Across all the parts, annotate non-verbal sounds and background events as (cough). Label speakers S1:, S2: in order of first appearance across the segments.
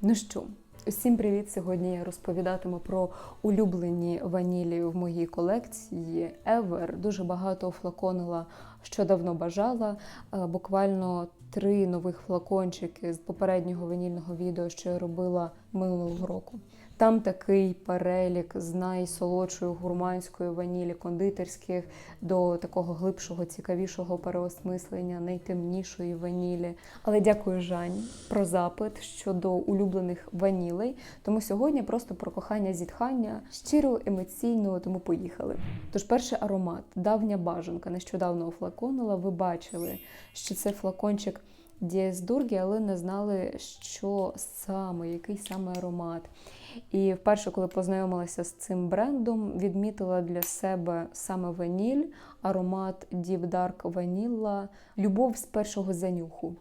S1: Ну що, усім привіт! Сьогодні я розповідатиму про улюблені ванілі в моїй колекції Ever. Дуже багато флаконила, що давно бажала. Е, Буквально три нових флакончики з попереднього ванільного відео, що я робила минулого року. Там такий перелік з найсолодшої гурманської ванілі кондитерських до такого глибшого, цікавішого переосмислення, найтемнішої ванілі. Але дякую Жань про запит щодо улюблених ванілей. Тому сьогодні просто про кохання зітхання, щиро, емоційно, тому поїхали. Тож перший аромат, давня бажанка, нещодавно офлаконила. Ви бачили, що це флакончик Дієс Дургі, але не знали, що саме, який саме аромат. І вперше, коли познайомилася з цим брендом, відмітила для себе саме ваніль, аромат Deep Dark Vanilla, любов з першого занюху.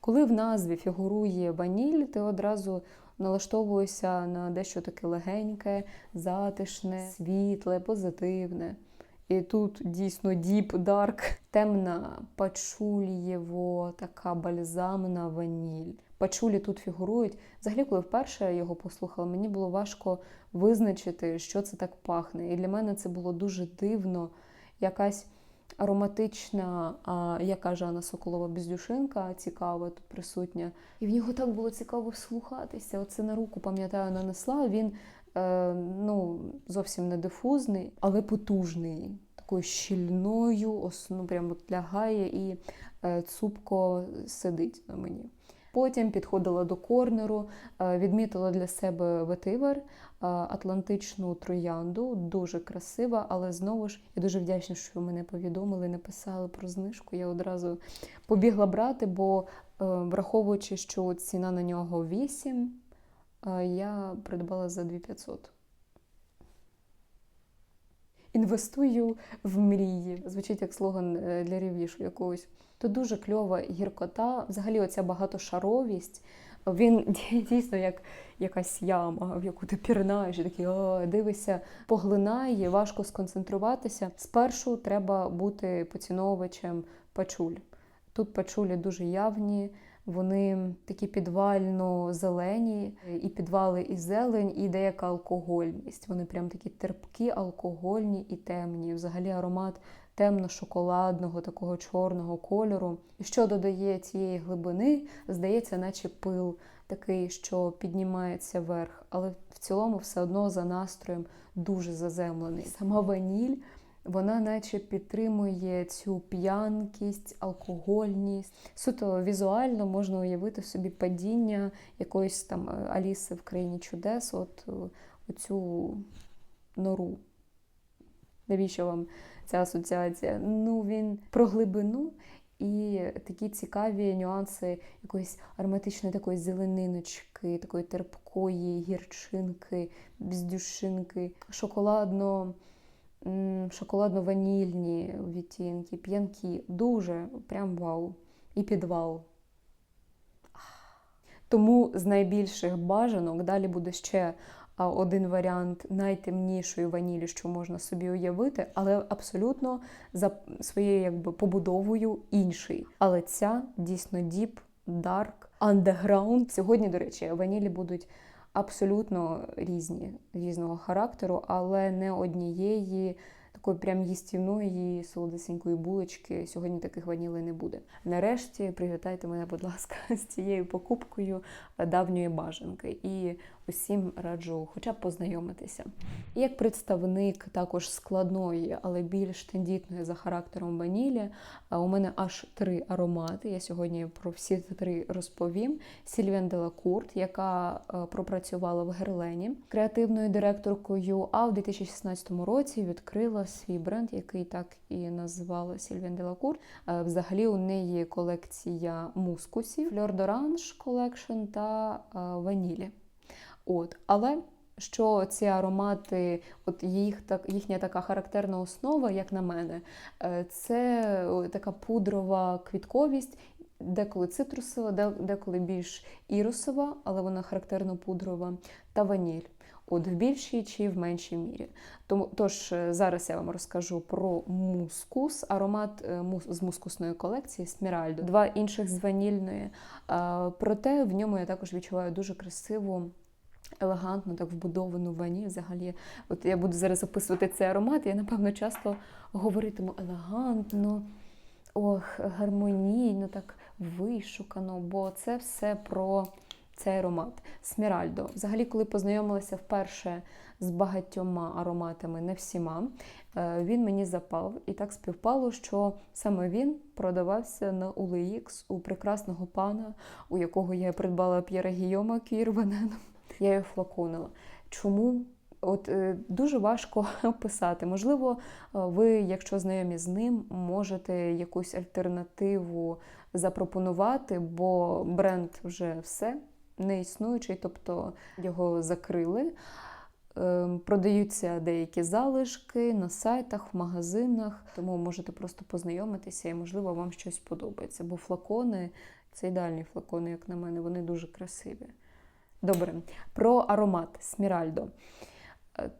S1: Коли в назві фігурує ваніль, ти одразу налаштовуєшся на дещо таке легеньке, затишне, світле, позитивне. І тут дійсно діп дарк, темна пачулієво, така бальзамна ваніль. Пачулі тут фігурують. Взагалі, коли вперше його послухала, мені було важко визначити, що це так пахне. І для мене це було дуже дивно, якась ароматична, а, як каже Анна Соколова, бездюшинка цікава тут присутня. І в нього так було цікаво вслухатися. Оце на руку, пам'ятаю, нанесла. Він ну, зовсім не дифузний, але потужний. Такою щільною, ос- ну, прямо лягає і е, цупко сидить на мені. Потім підходила до корнеру, е, відмітила для себе ветивер, е, атлантичну троянду, дуже красива, але знову ж я дуже вдячна, що мене повідомили, написали про знижку. Я одразу побігла брати, бо е, враховуючи, що ціна на нього 8, е, я придбала за 2500. Інвестую в мрії. Звучить як слоган е, для ревішу якогось. То дуже кльова гіркота. Взагалі, оця багатошаровість. Він (laughs) дійсно як якась яма, в яку ти пірнаєш, і такий «О», дивишся, поглинає, важко сконцентруватися. Спершу треба бути поціновувачем пачуль. Тут пачулі дуже явні, вони такі підвально-зелені, і підвали, і зелень, і деяка алкогольність. Вони прям такі терпкі, алкогольні і темні. Взагалі аромат темно-шоколадного, такого чорного кольору. І що додає цієї глибини, здається, наче пил такий, що піднімається вверх, але в цілому все одно за настроєм дуже заземлений. Сама ваніль. Вона наче підтримує цю п'янкість, алкогольність. Суто візуально можна уявити собі падіння якоїсь там е, Аліси в країні чудес, от е, оцю нору. Навіщо вам ця асоціація? Ну, він про глибину і такі цікаві нюанси якоїсь ароматичної такої зелениночки, такої терпкої гірчинки, бздюшинки, шоколадно шоколадно-ванільні відтінки, п'янкі. Дуже прям вау. І підвал. Тому з найбільших бажанок далі буде ще один варіант найтемнішої ванілі, що можна собі уявити, але абсолютно за своєю якби побудовою інший. Але ця дійсно діп, дарк, андеграунд. Сьогодні, до речі, ванілі будуть абсолютно різні, різного характеру, але не однієї такої прям їстівної солодесенької булочки. Сьогодні таких ванілей не буде. Нарешті привітайте мене, будь ласка, (laughs) з цією покупкою давньої бажанки. І усім раджу хоча б познайомитися. І як представник також складної, але більш тендітної за характером ванілі, у мене аж три аромати. Я сьогодні про всі три розповім. Сільвіан Делакурт, яка пропрацювала в Герлені креативною директоркою, а в 2016 році відкрила свій бренд, який так і назвала Сільвіан Делакурт. Взагалі у неї колекція мускусів, Fleur d'Orange Collection та ванілі. От, але що ці аромати, от їх так їхня така характерна основа, як на мене, е, це така пудрова квітковість. деколи цитрусова, деколи більш ірусова, але вона характерно пудрова, та ваніль. От в більшій чи в меншій мірі. Тому тож е, зараз я вам розкажу про мускус, аромат е, з мускусної колекції Сміральдо. Два інших з ванільної. Проте в ньому я також відчуваю дуже красиву. Елегантно, так вбудовану ваніль. Взагалі, от я буду зараз описувати цей аромат. Я напевно часто говоритиму елегантно, ох, гармонійно, так вишукано, бо це все про цей аромат. Сміральдо. Взагалі, коли познайомилася вперше з багатьома ароматами, не всіма, е, він мені запав. І так співпало, що саме він продавався на OLX у прекрасного пана, у якого я придбала П'єра Гійома Кір Вененом. Я його флаконила. Чому? От е, дуже важко (laughs) описати. Можливо, е, ви, якщо знайомі з ним, можете якусь альтернативу запропонувати, бо бренд вже все не існуючий, тобто його закрили. Ем, Продаються деякі залишки на сайтах, в магазинах, тому можете просто познайомитися і, можливо, вам щось подобається. Бо флакони це ідеальні флакони, як на мене, вони дуже красиві. Добре, про аромат Сміральдо. Е,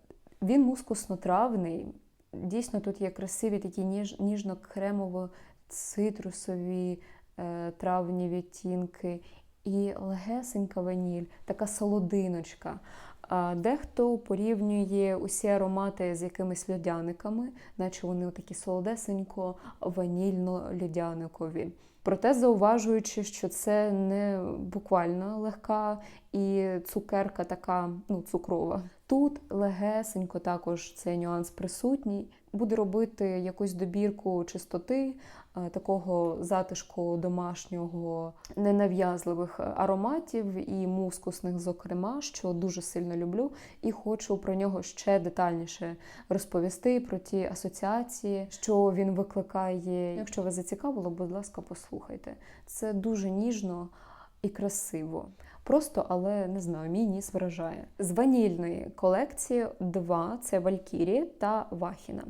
S1: Він мускусно-травний. Дійсно, тут є красиві такі ніж, ніжно-кремово-цитрусові е, травні відтінки і легесенька ваніль, така солодиночка. А Дехто порівнює усі аромати з якимись льодяниками, наче вони такі солодесенько ванільно-льодяникові. Проте зауважуючи, що це не буквально легка і цукерка така ну, цукрова. Тут легесенько також цей нюанс присутній. Буде робити якусь добірку чистоти, е, такого затишку домашнього, ненав'язливих ароматів і мускусних, зокрема, що дуже сильно люблю, і хочу про нього ще детальніше розповісти про ті асоціації, що він викликає. Якщо вас зацікавило, будь ласка, послухайте. Це дуже ніжно і красиво. Просто, але не знаю, мій ніс вражає. З ванільної колекції два це Валькірія та Вахіна.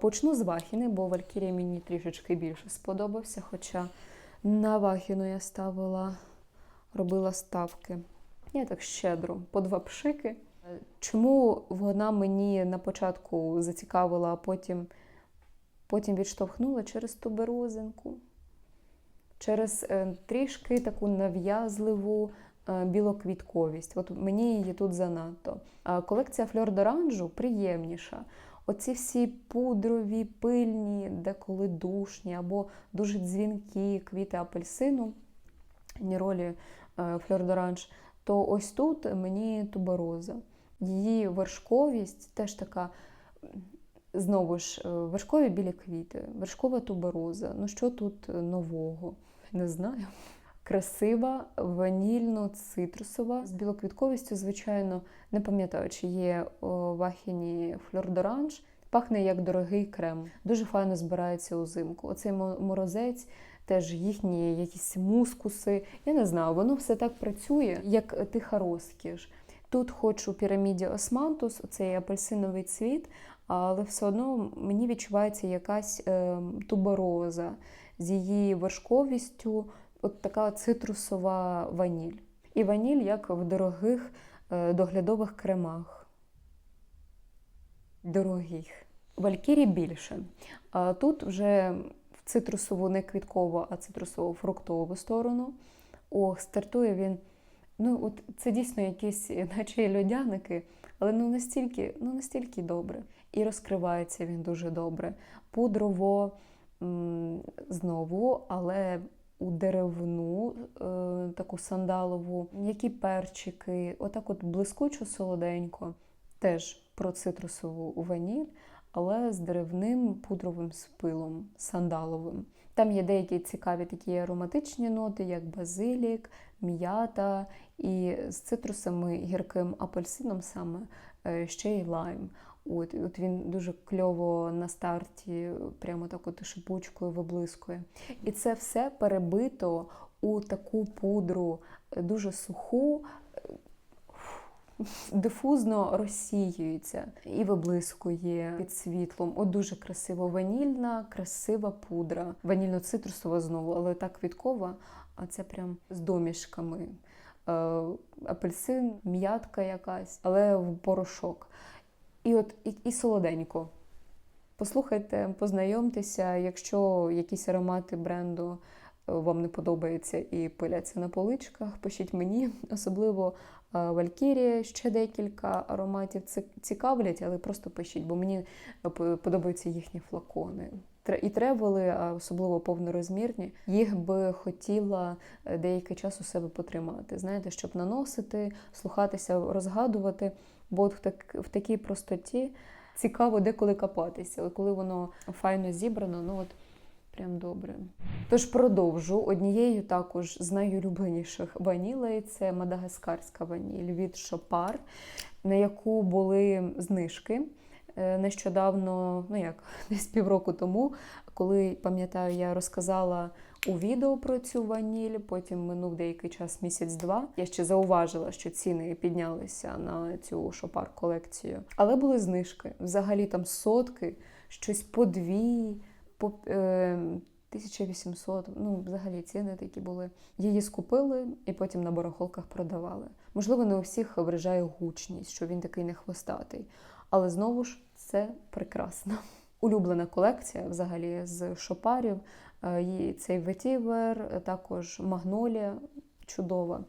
S1: Почну з Вахіни, бо Валькірія мені трішечки більше сподобався, хоча на Вахіну я ставила, робила ставки. Я так щедро, по два пшики. Чому вона мені на початку зацікавила, а потім, потім відштовхнула через туберозинку? Через е, трішки таку нав'язливу білоквітковість. От мені її тут занадто. Колекція Фльор d'Orange приємніша. Оці всі пудрові, пильні, деколи душні або дуже дзвінкі квіти апельсину, ніролі е, Фльор d'Orange, то ось тут мені тубероза. Її вершковість теж така. Знову ж, е, вершкові білі квіти, вершкова тубероза. Ну що тут нового? Не знаю. Красива, ванільно-цитрусова, з білоквітковістю, звичайно, не пам'ятаю, чи є у вахіні Фльор d'Orange. Пахне як дорогий крем. Дуже файно збирається узимку. Оцей морозець, теж їхні якісь мускуси. Я не знаю, воно все так працює, як тиха розкіш. Тут хоч у піраміді Османтус, оцей апельсиновий цвіт, але все одно мені відчувається якась е, тубероза з її вершковістю, от така цитрусова ваніль. І ваніль, як в дорогих е, доглядових кремах. Дорогих. Валькірі більше. А тут вже в цитрусову не квіткову, а цитрусово-фруктову сторону. Ох, стартує він. Ну, от це дійсно якісь, (laughs) наче льодяники, але ну настільки, ну настільки добре. І розкривається він дуже добре. Пудрово знову, але у деревну, е, таку сандалову, м'які перчики, отак от блискучо солоденько. Теж про цитрусову ваніль, але з деревним пудровим спилом, сандаловим. Там є деякі цікаві такі ароматичні ноти, як базилік, м'ята, і з цитрусами гірким апельсином саме е, ще й лайм. От, от він дуже кльово на старті, прямо так от шипучкою виблискує. І це все перебито у таку пудру е, дуже суху. (laughs) дифузно розсіюється і виблискує під світлом. От дуже красиво. Ванільна, красива пудра. Ванільно-цитрусова знову, але так квіткова, а це прям з домішками. Е, апельсин, м'ятка якась, але в порошок. І от і, і солоденько. Послухайте, познайомтеся, якщо якісь аромати бренду е, вам не подобаються і пиляться на поличках, пишіть мені, особливо е, Валькірія, ще декілька ароматів ці- цікавлять, але просто пишіть, бо мені е, подобаються їхні флакони. І тревели, а особливо повнорозмірні, їх би хотіла е, деякий час у себе потримати. Знаєте, щоб наносити, слухатися, розгадувати. Бо от в, так, в такій простоті цікаво деколи копатися, коли воно файно зібрано, ну от прям добре. Тож продовжу однією також з найулюбленіших ванілей це мадагаскарська ваніль від Шопар, на яку були знижки. Е, Нещодавно, ну як (laughs) десь півроку тому, коли пам'ятаю, я розказала у відео про цю ваніль, потім минув деякий час, місяць-два. Я ще зауважила, що ціни піднялися на цю шопар колекцію. Але були знижки. Взагалі там сотки, щось по дві, по е, 1800. Ну, взагалі ціни такі були. Її скупили і потім на барахолках продавали. Можливо, не у всіх вражає гучність, що він такий не хвостатий. Але знову ж це прекрасно. (laughs) Улюблена колекція взагалі з шопарів. Е, її Цей ветівер, також магнолія чудова.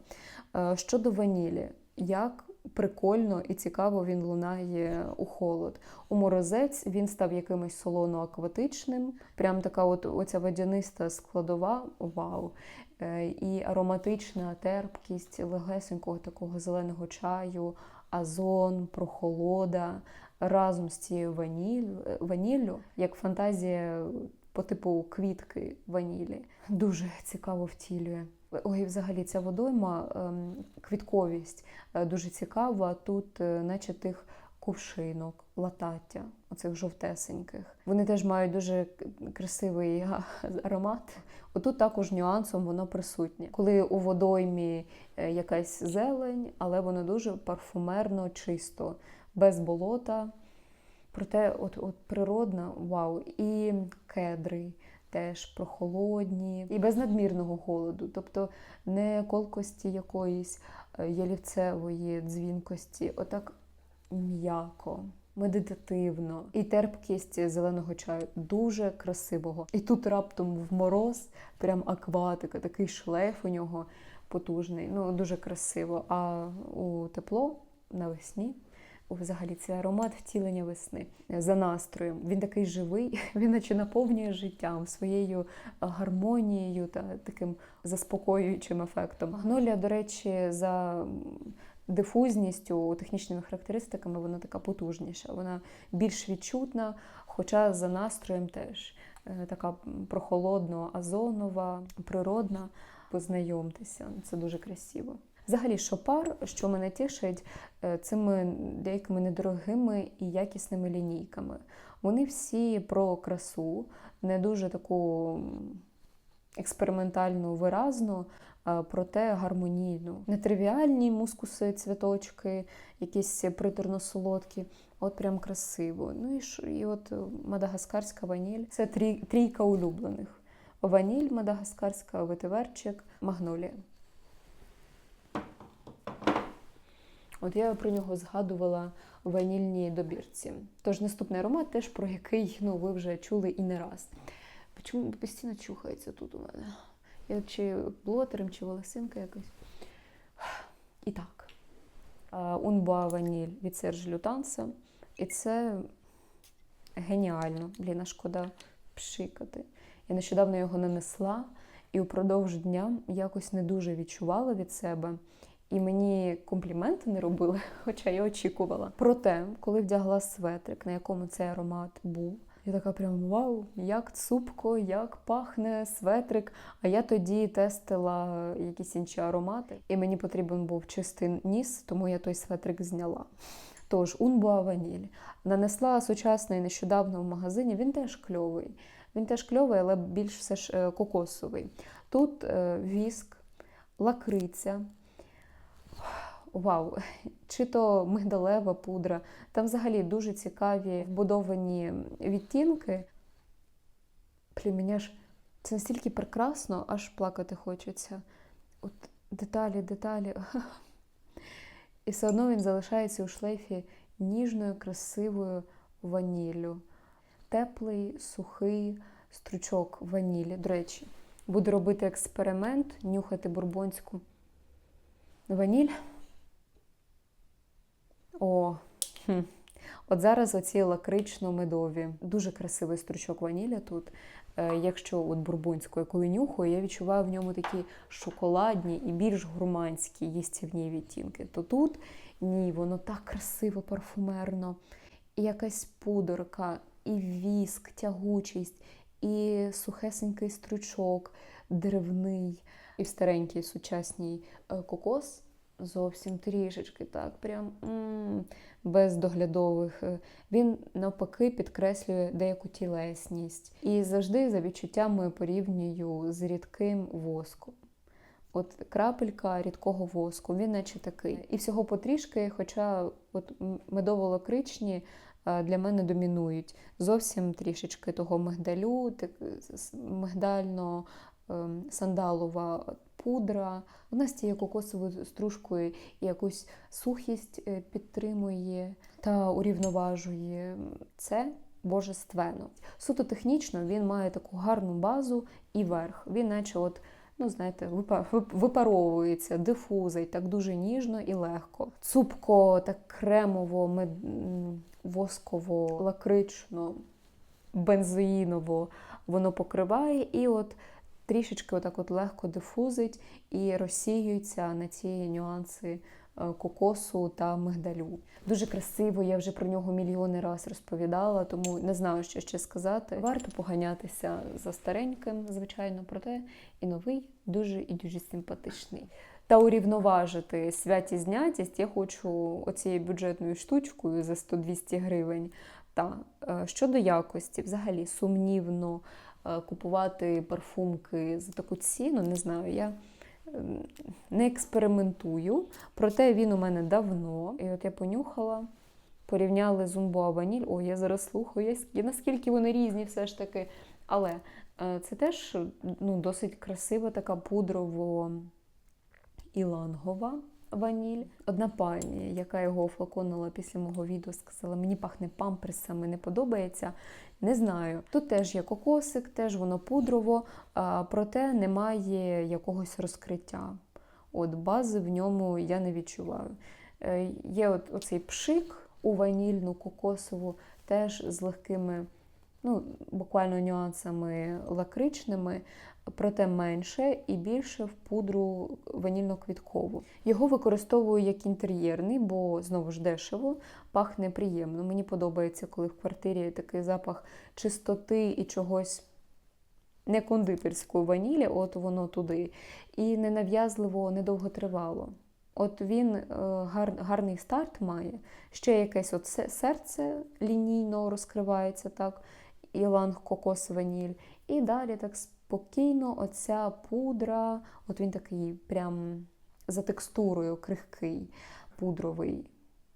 S1: Е, Щодо ванілі, як прикольно і цікаво він лунає у холод. У морозець він став якимось солоно-акватичним. Прям така от оця водяниста складова вау. Е, І ароматична терпкість легесенького такого зеленого чаю, азон, прохолода разом з цією ваніль, ваніллю, як фантазія по типу квітки ванілі. Дуже цікаво втілює. Ой, взагалі, ця водойма, ем, квітковість е, дуже цікава. Тут, е, наче тих кувшинок, латаття, оцих жовтесеньких. Вони теж мають дуже красивий аромат. Отут також нюансом воно присутнє. Коли у водоймі е, якась зелень, але воно дуже парфумерно, чисто, без болота. Проте, от, от природна, вау, і кедри теж прохолодні, і без надмірного холоду, тобто не колкості якоїсь е, ялівцевої дзвінкості, отак м'яко. Медитативно і терпкість зеленого чаю дуже красивого. І тут раптом в мороз, прям акватика, такий шлейф у нього потужний. Ну дуже красиво. А у тепло навесні взагалі це аромат втілення весни за настроєм. Він такий живий, (laughs) він наче наповнює життям своєю гармонією та таким заспокоюючим ефектом. Магнолія, до речі, за дифузністю, технічними характеристиками, вона така потужніша, вона більш відчутна, хоча за настроєм теж е, така прохолодно азонова, природна. Познайомтеся, це дуже красиво. Взагалі, шопар, що мене тішить, е, цими деякими недорогими і якісними лінійками. Вони всі про красу, не дуже таку експериментальну, виразну, проте гармонійну. Нетривіальні мускуси, цвіточки, якісь приторно-солодкі. От прям красиво. Ну і, ш- і от е, мадагаскарська ваніль це трій, трійка улюблених. Ваніль, мадагаскарська, ветиверчик, магнолія. От я про нього згадувала у ванільній добірці. Тож наступний аромат теж про який ну, ви вже чули і не раз. Чому постійно чухається тут у мене? Чи блотером, чи волосинка якось. І так. Унбуа ваніль від Сержі Лютанса. І це геніально. Блін, шкода пшикати. Я нещодавно його нанесла і упродовж дня якось не дуже відчувала від себе. І мені компліменти не робили, (laughs) хоча я очікувала. Проте, коли вдягла светрик, на якому цей аромат був, я така прям вау, як цупко, як пахне светрик. А я тоді тестила якісь інші аромати, і мені потрібен був чистий ніс, тому я той светрик зняла. Тож, Унбуа ваніль. Нанесла сучасний нещодавно в магазині, він теж кльовий. Він теж кльовий, але більш все ж е, кокосовий. Тут е, віск, лакриця, вау, (laughs) чи то мигдалева пудра. Там взагалі дуже цікаві вбудовані відтінки. Блін, ж це настільки прекрасно, аж плакати хочеться. От деталі, деталі. (laughs) І все одно він залишається у шлейфі ніжною, красивою ваніллю. Теплий, сухий стручок ванілі. До речі, буду робити експеримент, нюхати бурбонську ваніль. О, хм. От зараз оці лакрично-медові. Дуже красивий стручок ванілля тут. Е, Якщо от бурбонської, коли нюхаю, я відчуваю в ньому такі шоколадні і більш гурманські їстівні відтінки. То тут ні, воно так красиво, парфумерно, і якась пудорка, і віск, тягучість, і сухесенький стручок, деревний, і старенький сучасній е, кокос. Зовсім трішечки, так, прям без доглядових. е, Він навпаки підкреслює деяку тілесність. І завжди за відчуттями порівнюю з рідким воском. От крапелька рідкого воску, він наче такий. І всього потрішки, хоча от медово-лакричні е, для мене домінують. Зовсім трішечки того мигдалю, так, пудра. З цією кокосовою стружкою і якусь сухість е, підтримує та урівноважує. Це божественно. Суто технічно він має таку гарну базу і верх. Він, наче, от, ну знаєте, випаровується, дифузить так дуже ніжно і легко. Цупко, так кремово, мед... восково, лакрично, бензоїново воно покриває, і от трішечки отак от легко дифузить і розсіюється на ці нюанси е, кокосу та мигдалю. Дуже красиво, я вже про нього мільйони раз розповідала, тому не знаю, що ще сказати. Варто поганятися за стареньким, звичайно, проте і новий дуже і дуже симпатичний. Та урівноважити святі знятість я хочу оцією бюджетною штучкою за 100-200 гривень. Та е, щодо якості, взагалі сумнівно купувати парфумки за таку ціну, не знаю, я ем, не експериментую, проте він у мене давно. І от я понюхала, порівняли Зумбоа Ваніль. О, я зараз слухаю, я наскільки вони різні все ж таки. Але е, це теж ну, досить красива така пудрово ілангова ваніль. Одна пані, яка його офлаконила після мого відео, сказала, мені пахне памперсами, не подобається. Не знаю. Тут теж є кокосик, теж воно пудрово, проте немає якогось розкриття. От бази в ньому я не відчуваю. Е, Є от оцей пшик у ванільну кокосову, теж з легкими, ну, буквально нюансами лакричними, проте менше і більше в пудру ванільно-квіткову. Його використовую як інтер'єрний, бо знову ж дешево, пахне приємно. Мені подобається, коли в квартирі такий запах чистоти і чогось не кондитерської ванілі, от воно туди. І ненав'язливо, недовготривало. От він е, гар, гарний старт має. Ще якесь от серце лінійно розкривається, так, іланг, кокос, ваніль. І далі так спокійно оця пудра, от він такий прям за текстурою крихкий, пудровий.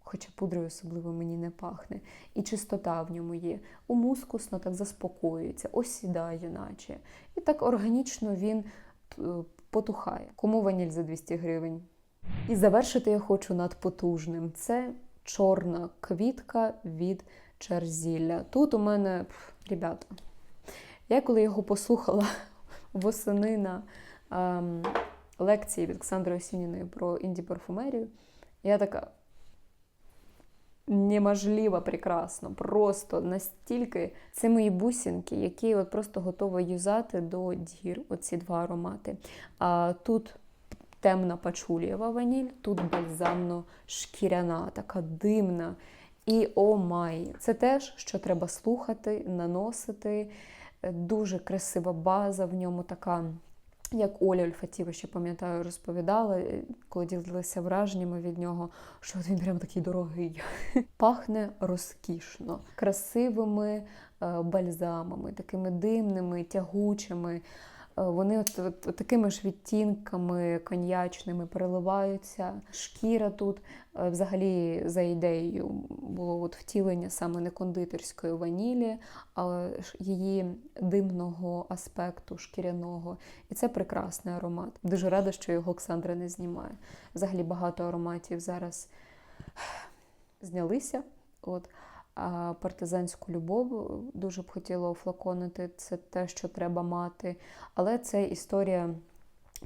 S1: Хоча пудрою особливо мені не пахне. І чистота в ньому є. У мускусно так заспокоюється, осідає, наче. І так органічно він е, потухає. Кому ваніль за 200 гривень? І завершити я хочу надпотужним. Це чорна квітка від Чарзілля. Тут у мене, ребята, я коли його послухала (laughs) восени на ем, лекції від Олександри Осініної про інді-парфумерію, я така. Неможливо прекрасно, просто настільки це мої бусинки, які от просто готова юзати до дір, оці два аромати. А тут темна пачулієва ваніль, тут бальзамно-шкіряна, така димна. І о май, це теж, що треба слухати, наносити. Е, Дуже красива база в ньому така. Як Оля Ольфатіва, ще пам'ятаю, розповідала, е, коли ділилася враженнями від нього, що він прям такий дорогий. (laughs) Пахне розкішно, красивими е, бальзамами, такими димними, тягучими. Вони от, от, от такими ж відтінками коньячними переливаються. Шкіра тут е, взагалі за ідеєю було от втілення саме не кондитерської ванілі, а її димного аспекту шкіряного. І це прекрасний аромат. Дуже рада, що його Оксандра не знімає. Взагалі багато ароматів зараз (sighs) знялися. От. Партизанську любов дуже б хотіла офлаконити. Це те, що треба мати. Але це історія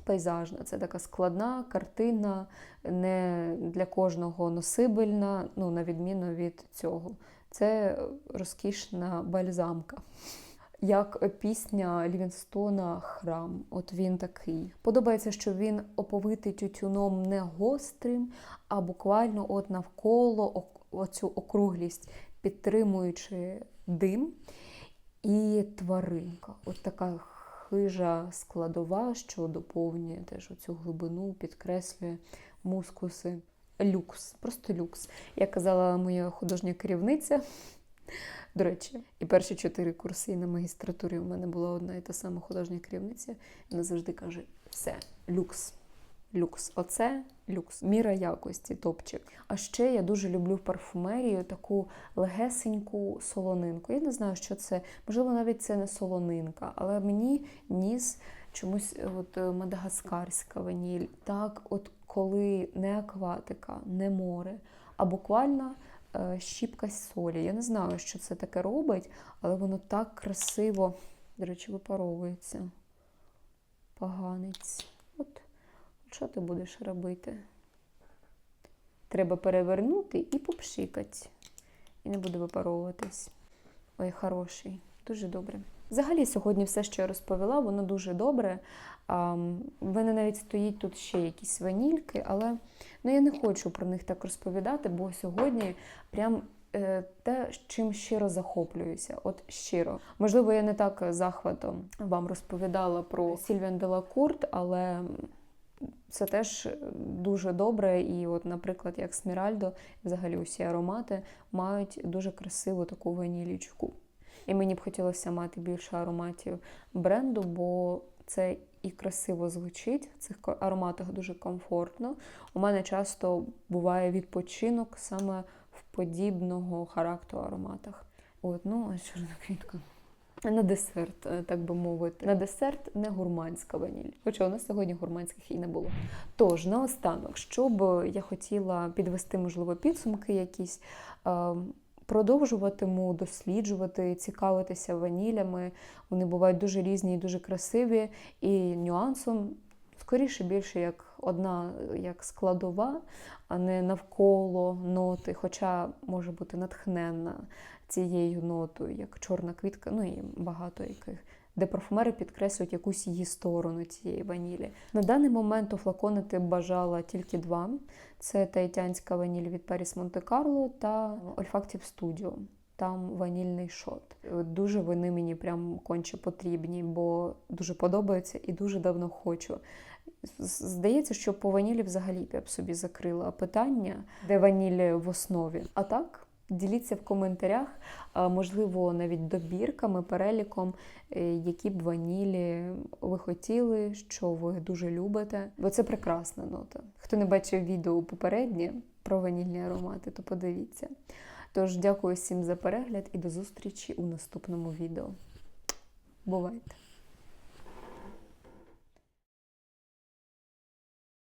S1: пейзажна, це така складна картина, не для кожного носибельна, ну, на відміну від цього. Це розкішна бальзамка. Як пісня Лівінстона Храм. От він такий. Подобається, що він оповитий тютюном не гострим, а буквально от навколо оцю округлість, підтримуючи дим і тваринка. От така хижа складова, що доповнює теж оцю глибину, підкреслює мускуси. Люкс, просто люкс. Як казала моя художня керівниця. До речі, і перші чотири курси на магістратурі у мене була одна і та сама художня керівниця. Вона завжди каже: все, люкс. Люкс. Оце люкс. Міра якості, топчик. А ще я дуже люблю парфумерію таку легесеньку солонинку. Я не знаю, що це. Можливо, навіть це не солонинка, але мені ніс чомусь от мадагаскарська ваніль. Так, от коли не акватика, не море, а буквально щіпка солі. Я не знаю, що це таке робить, але воно так красиво, до речі, випаровується. Поганець. Що ти будеш робити? Треба перевернути і попшикати. І не буде випаровуватись. Ой, хороший, дуже добре. Взагалі, сьогодні все, що я розповіла, воно дуже добре. В мене навіть стоїть тут ще якісь ванільки, але ну, я не хочу про них так розповідати, бо сьогодні прям е, те, чим щиро захоплююся. От щиро. Можливо, я не так захватом вам розповідала про Сільвіан Делакурт, але. Це теж дуже добре, і, от, наприклад, як Сміральдо, взагалі усі аромати мають дуже красиву таку ванілічку. І мені б хотілося мати більше ароматів бренду, бо це і красиво звучить, в цих ароматах дуже комфортно. У мене часто буває відпочинок саме в подібного характеру ароматах. От, ну, ось чорна квітка. На десерт, е, так би мовити. На десерт не гурманська ваніль. Хоча у нас сьогодні гурманських і не було. Тож, наостанок, що б я хотіла підвести, можливо, підсумки якісь. Продовжуватиму досліджувати, цікавитися ванілями. Вони бувають дуже різні і дуже красиві. І нюансом, скоріше більше, як одна як складова, а не навколо ноти, хоча може бути натхненна цією нотою, як чорна квітка, ну і багато яких. Де парфумери підкреслюють якусь її сторону цієї ванілі. На даний момент офлаконити бажала тільки два: це таїтянська ваніль від Paris Monte Carlo та Olfactive Studio. Там ванільний шот. Дуже вони мені прям конче потрібні, бо дуже подобаються і дуже давно хочу. Здається, що по ванілі взагалі я б собі закрила питання, де ваніль в основі. А так. Діліться в коментарях, можливо, навіть добірками, переліком, е, які б ванілі ви хотіли, що ви дуже любите. Бо це прекрасна нота. Хто не бачив відео попереднє про ванільні аромати, то подивіться. Тож, дякую всім за перегляд і до зустрічі у наступному відео. Бувайте!